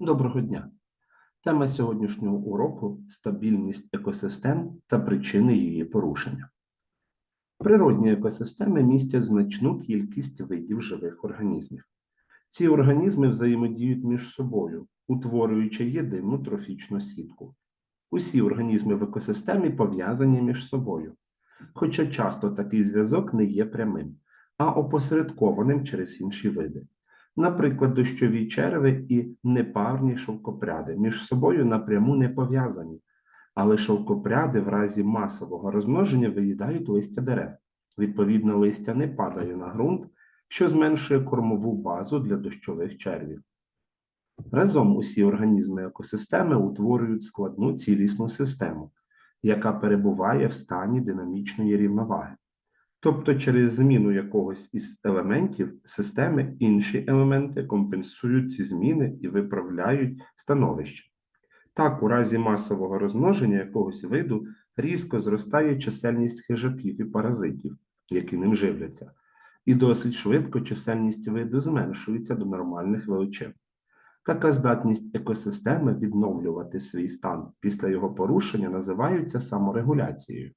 Доброго дня! Тема сьогоднішнього уроку стабільність екосистем та причини її порушення. Природні екосистеми містять значну кількість видів живих організмів. Ці організми взаємодіють між собою, утворюючи єдину трофічну сітку. Усі організми в екосистемі пов'язані між собою, хоча часто такий зв'язок не є прямим, а опосередкованим через інші види. Наприклад, дощові черви і непарні шовкопряди між собою напряму не пов'язані, але шовкопряди в разі масового розмноження виїдають листя дерев. Відповідно, листя не падає на ґрунт, що зменшує кормову базу для дощових червів. Разом усі організми екосистеми утворюють складну цілісну систему, яка перебуває в стані динамічної рівноваги. Тобто через зміну якогось із елементів системи інші елементи компенсують ці зміни і виправляють становище. Так, у разі масового розмноження якогось виду різко зростає чисельність хижаків і паразитів, які ним живляться, і досить швидко чисельність виду зменшується до нормальних величин. Така здатність екосистеми відновлювати свій стан після його порушення називається саморегуляцією.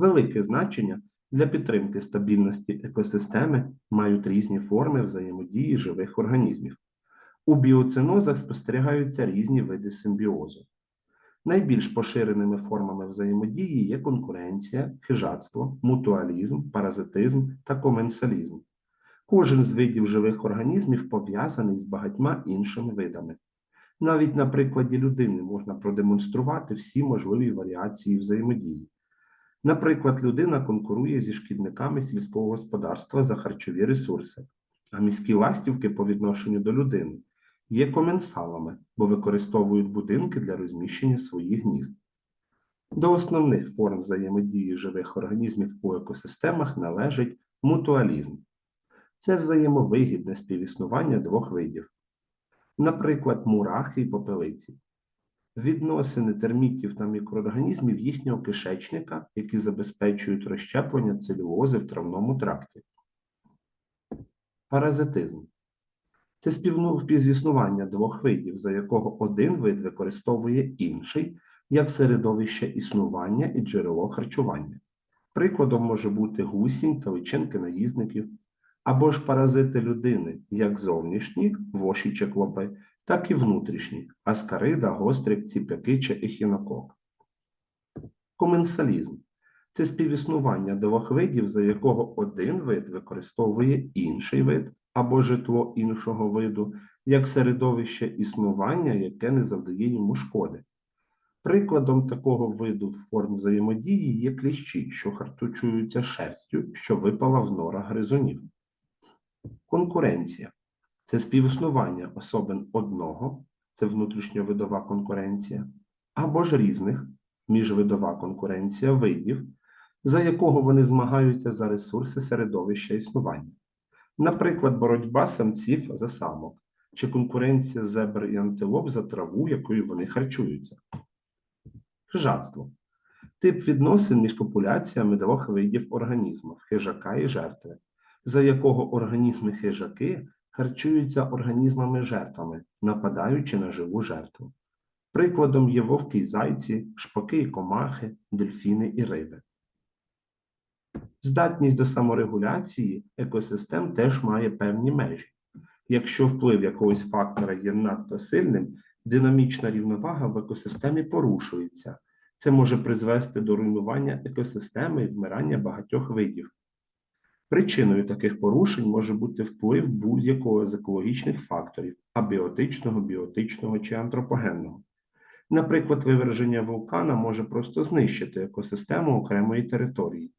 Велике значення для підтримки стабільності екосистеми мають різні форми взаємодії живих організмів. У біоцинозах спостерігаються різні види симбіозу. Найбільш поширеними формами взаємодії є конкуренція, хижацтво, мутуалізм, паразитизм та коменсалізм. Кожен з видів живих організмів пов'язаний з багатьма іншими видами. Навіть на прикладі людини можна продемонструвати всі можливі варіації взаємодії. Наприклад, людина конкурує зі шкідниками сільського господарства за харчові ресурси, а міські ластівки по відношенню до людини є коменсалами, бо використовують будинки для розміщення своїх гнізд. До основних форм взаємодії живих організмів у екосистемах належить мутуалізм. Це взаємовигідне співіснування двох видів, наприклад, мурахи і попелиці відносини термітів та мікроорганізмів їхнього кишечника, які забезпечують розщеплення целюлози в травному тракті. Паразитизм це співіснування двох видів, за якого один вид використовує інший як середовище існування і джерело харчування. Прикладом може бути гусінь та личинки наїзників, або ж паразити людини, як зовнішні, воші чи клопи, так і внутрішні аскарида, гострик, ціпяки чи ехінокок. Коменсалізм це співіснування двох видів, за якого один вид використовує інший вид або житло іншого виду, як середовище існування, яке не завдає йому шкоди. Прикладом такого виду форм взаємодії є кліщі, що харчуються шерстю, що випала в норах гризунів. Конкуренція це співіснування особин одного, це внутрішньовидова конкуренція, або ж різних міжвидова конкуренція видів, за якого вони змагаються за ресурси середовища існування. Наприклад, боротьба самців за самок, чи конкуренція зебр і антилоп за траву, якою вони харчуються. Хижацтво тип відносин між популяціями двох видів організмів хижака і жертви, за якого організми хижаки харчуються організмами-жертвами, нападаючи на живу жертву. Прикладом є вовки й зайці, шпаки й комахи, дельфіни і риби. Здатність до саморегуляції екосистем теж має певні межі. Якщо вплив якогось фактора є надто сильним, динамічна рівновага в екосистемі порушується. Це може призвести до руйнування екосистеми і вмирання багатьох видів. Причиною таких порушень може бути вплив будь-якого з екологічних факторів абіотичного, біотичного чи антропогенного. Наприклад, виверження вулкана може просто знищити екосистему окремої території.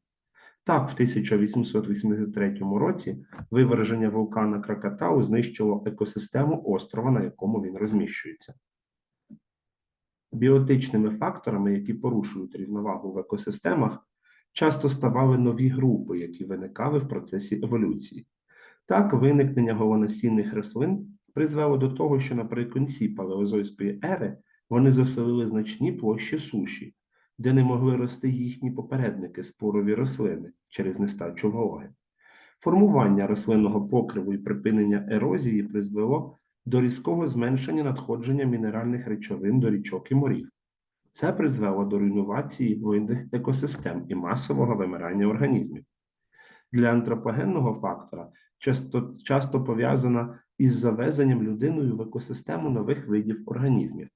Так, в 1883 році виверження вулкана Кракатау знищило екосистему острова, на якому він розміщується. Біотичними факторами, які порушують рівновагу в екосистемах, часто ставали нові групи, які виникали в процесі еволюції. Так, виникнення голонасінних рослин призвело до того, що наприкінці палеозойської ери вони заселили значні площі суші, де не могли рости їхні попередники спорові рослини через нестачу вологи. Формування рослинного покриву і припинення ерозії призвело до різкого зменшення надходження мінеральних речовин до річок і морів. Це призвело до руйнувації водних екосистем і масового вимирання організмів. Для антропогенного фактора часто, часто пов'язана із завезенням людиною в екосистему нових видів організмів.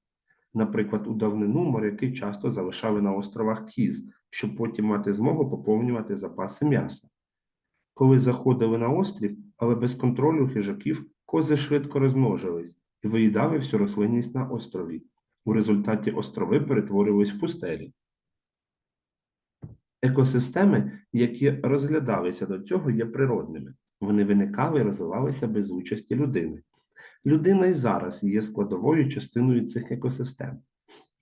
Наприклад, у давнину моряки часто залишали на островах кіз, щоб потім мати змогу поповнювати запаси м'яса. Коли заходили на острів, але без контролю хижаків, кози швидко розмножились і виїдали всю рослинність на острові. У результаті острови перетворювались в пустелі. Екосистеми, які розглядалися до цього, є природними. Вони виникали і розвивалися без участі людини. Людина і зараз є складовою частиною цих екосистем,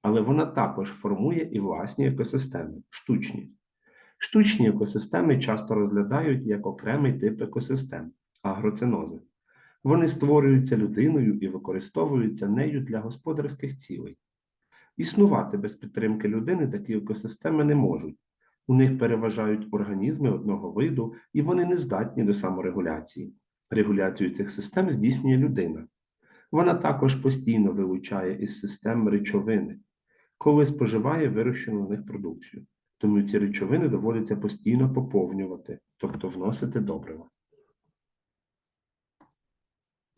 але вона також формує і власні екосистеми, штучні. Штучні екосистеми часто розглядають як окремий тип екосистем агроцинози. Вони створюються людиною і використовуються нею для господарських цілей. Існувати без підтримки людини такі екосистеми не можуть. У них переважають організми одного виду, і вони не здатні до саморегуляції. Регуляцію цих систем здійснює людина. Вона також постійно вилучає із систем речовини, коли споживає вирощену в них продукцію. Тому ці речовини доводиться постійно поповнювати, тобто вносити добрива.